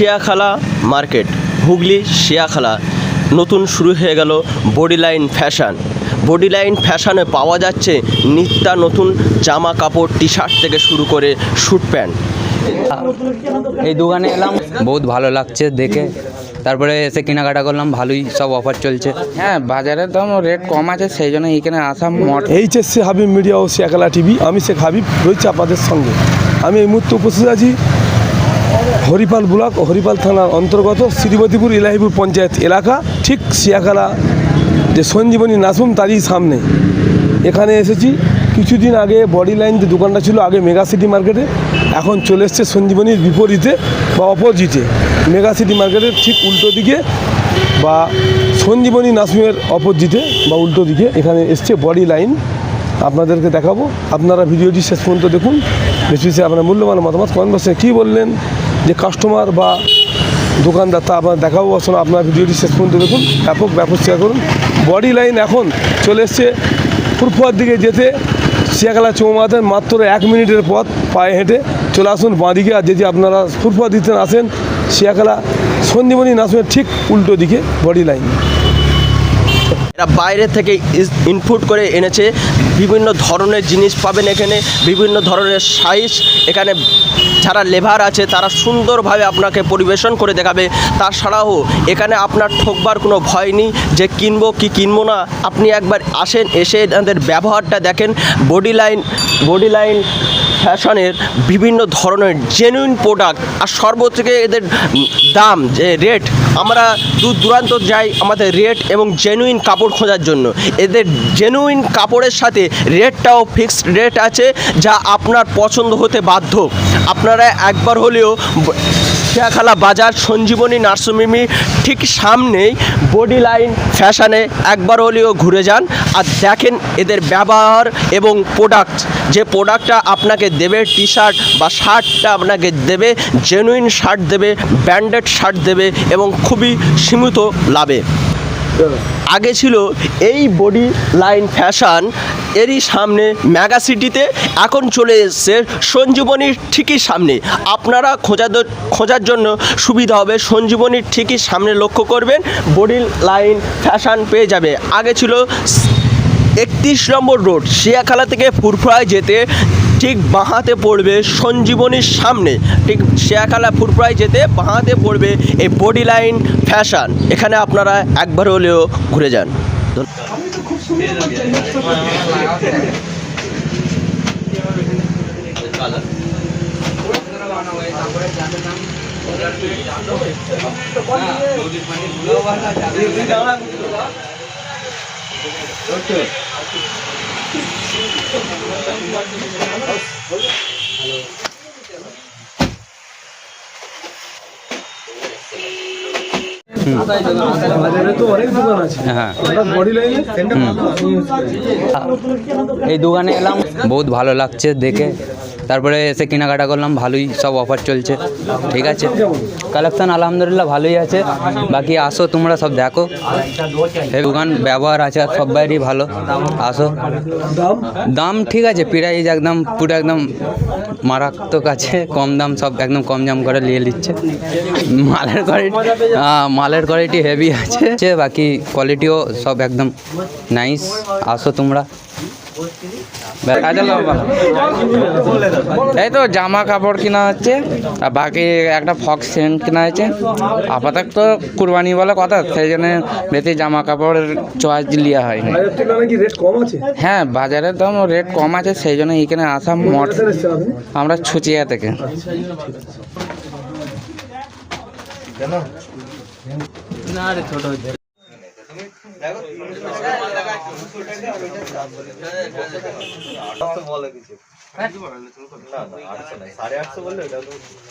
Shiakhala market Hooghly Shiakhala. নতুন শুরু হয়ে গেল body line fashion. Body line ফ্যাশনে পাওয়া যাচ্ছে নিত্যা নতুন জামা কাপড় টি শার্ট থেকে শুরু করে স্যুট প্যান্ট। এই দোকানে এলাম বহুত ভালো লাগছে দেখে। তারপরে এসে কেনাকাটা করলাম ভালোই সব অফার চলছে। হ্যাঁ বাজারের দাম রেট কম আছে সেই জন্য এখানে আসা মোট এইচএসসি হাবিব মিডিয়া ও শিয়াকালা টিভি আমি শেখ হাবিব রয়েছে আপনাদের সঙ্গে। আমি এই মুহূর্তে উপস্থিত আছি হরিপাল ব্লক, হরিপাল থানার অন্তর্গত শ্রীবতীপুর ইলাহিপুর পঞ্চায়েত এলাকা, ঠিক শিয়াকালা যে সঞ্জীবনী নাসুম তারই সামনে। এখানে এসেছি। কিছুদিন আগে বডি লাইন যে দোকানটা ছিল, আগে মেগা সিটি মার্কেটে, এখন চলে এসছে সঞ্জীবনীর বিপরীতে বা অপোজিটে। মেগা সিটি মার্কেটের ঠিক উল্টো দিকে বা সঞ্জীবনী নাসুমের অপোজিটে বা উল্টো দিকে এখানে এসছে বডি লাইন। আপনাদেরকে দেখাবো। আপনারা ভিডিওটি শেষ পর্যন্ত দেখুন। বেশি বেশি আপনার মূল্যবান মতামত কমেন্ট বক্সে কী বললেন যে কাস্টমার বা দোকানদার, তা আপনার দেখাও আসুন আপনার ভিডিওটি শেষ পর্যন্ত দেখুন, ব্যাপক ব্যবস্থা করুন। বডি লাইন এখন চলে এসছে ফুরফুয়ার দিকে যেতে, শিয়াখালা চৌমাদের মাত্র এক মিনিটের পথ, পায়ে হেঁটে চলে আসুন বাঁদিকে। আর যদি আপনারা ফুরফুয়া দিতে আসেন, শিয়াখালা সন্ধিমণি নাসমের ঠিক উল্টো দিকে বডি লাইন এরা বাইরে থেকে ইনপুট করে এনেছে, বিভিন্ন ধরনের জিনিস পাবেন এখানে, বিভিন্ন ধরনের সাইজ এখানে যারা লেভার আছে, তারা সুন্দরভাবে আপনাকে পরিবেশন করে দেখাবে। তাছাড়াও, এখানে আপনার ঠকবার কোনো ভয় নেই যে কিনবো কি কিনবো না। আপনি একবার আসেন, এসে এনাদের ব্যবহারটা দেখেন। বডি লাইন বডি লাইন ফ্যাশনের বিভিন্ন ধরনের জেনুইন প্রোডাক্ট আর সর্বোচ্চ এদের দাম, যে রেট আমরা দূর দূরান্ত যাই আমাদের রেট এবং জেনুইন কাপড় খোঁজার জন্য। এদের জেনুইন কাপড়ের সাথে রেটটাও ফিক্সড রেট আছে যা আপনার পছন্দ হতে বাধ্য। আপনারা একবার হলেও শিয়াখালা বাজার, সঞ্জীবনী, নার্সিংহোমে ঠিক সামনেই বডি লাইন ফ্যাশনে একবার হলেও ঘুরে যান আর দেখেন এদের ব্যবহার এবং প্রোডাক্ট যে প্রোডাক্টটা আপনাকে দেবে টি শার্ট বা শার্টটা আপনাকে দেবে জেনুইন শার্ট দেবে ব্র্যান্ডেড শার্ট দেবে এবং খুবই সীমিত লাভে। আগে ছিল এই বডি লাইন ফ্যাশন, এরই সামনে মেগা সিটিতে, এখন চলে এসছে সঞ্জীবনীর ঠিকই সামনে। আপনারা খোঁজার খোঁজার জন্য সুবিধা হবে, সঞ্জীবনীর ঠিকই সামনে লক্ষ্য করবেন, বডি লাইন ফ্যাশন পেয়ে যাবে। আগে ছিল একত্রিশ নম্বর রোড, শিয়াখালা থেকে ফুরফুরায় যেতে ঠিক বাঁহাতে পড়বে সঞ্জীবনীর সামনে। ঠিক শিয়াখালা ফুরফুরায় যেতে বাঁহাতে পড়বে এই বডি লাইন ফ্যাশন। এখানে আপনারা একবার হলেও ঘুরে যান। বাজারে তো অনেক দোকান আছে হ্যাঁ বডি লাইনে এই দোকানে এলাম। বহুত ভালো লাগছে দেখে। তারপরে এসে কেনাকাটা করলাম, ভালোই সব অফার চলছে, ঠিক আছে? কালেকশান আলহামদুলিল্লাহ ভালোই আছে, বাকি আসো, তোমরা সব দেখো। এই দোকান ব্যবহার আছে সব বাইরই ভালো, আসো। দাম ঠিক আছে প্রাইস একদম পুরো একদম মারাত্মক আছে, কম দাম সব একদম কম দাম করে নিয়ে নিচ্ছে। মালের কোয়ালিটি মালের কোয়ালিটি হেভি আছে, বাকি কোয়ালিটিও সব একদম নাইস আসো তোমরা। এই তো জামা কাপড় কেনা হচ্ছে, আর বাকি একটা ফক্স সেন্ট কেনা হয়েছে আপাতত তো কুরবানি বলে কথা, সেই জন্য বেশি জামা কাপড়ের চয়েস লিয়া থেকে আছে হ্যাঁ বাজারের দাম রেট কম আছে, সেই জন্য এখানে আসা এসেছেন আপনি আমরা ছুচিয়া থেকে